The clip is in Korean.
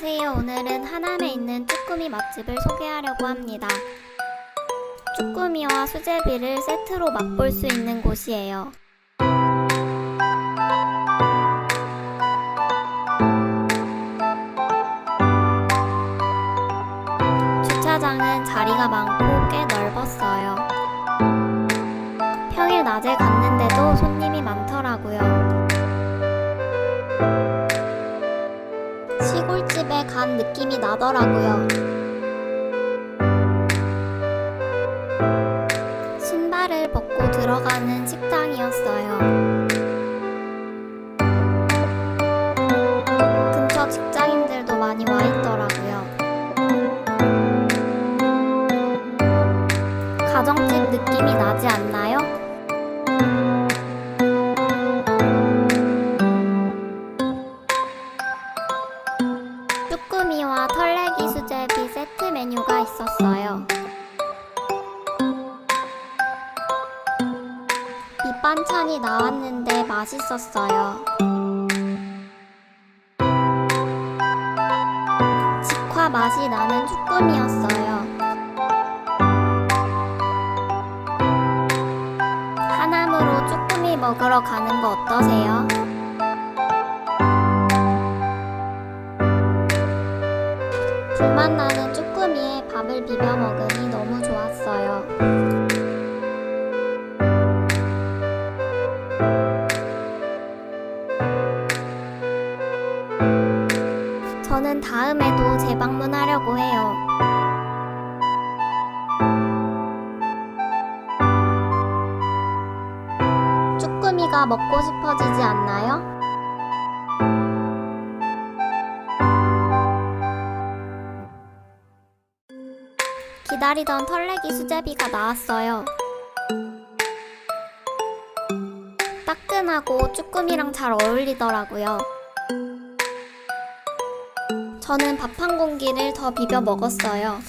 오늘은 하남에 있는 쭈꾸미 맛집을 소개하려고 합니다. 쭈꾸미와 수제비를 세트로 맛볼 수 있는 곳이에요. 주차장은 자리가 많고 꽤 넓었어요. 평일 낮에 갔는데 시골집에 간 느낌이 나더라고요. 신발을 벗고 들어가는 식당이었어요. 근처 직장인들도 많이 와 있더라고요. 가정집 느낌이 나지 않나요? 쭈꾸미와 털레기 수제비 세트 메뉴가 있었어요. 밑반찬이 나왔는데 맛있었어요. 직화 맛이 나는 쭈꾸미였어요. 하남으로 쭈꾸미 먹으러 가는 거 어떠세요? 불맛 나는 쭈꾸미에 밥을 비벼 먹으니 너무 좋았어요. 저는 다음에도 재방문하려고 해요. 쭈꾸미가 먹고 싶어지지 않나요? 기다리던 털레기 수제비가 나왔어요. 따끈하고 쭈꾸미랑 잘 어울리더라고요. 저는 밥 한 공기를 더 비벼 먹었어요.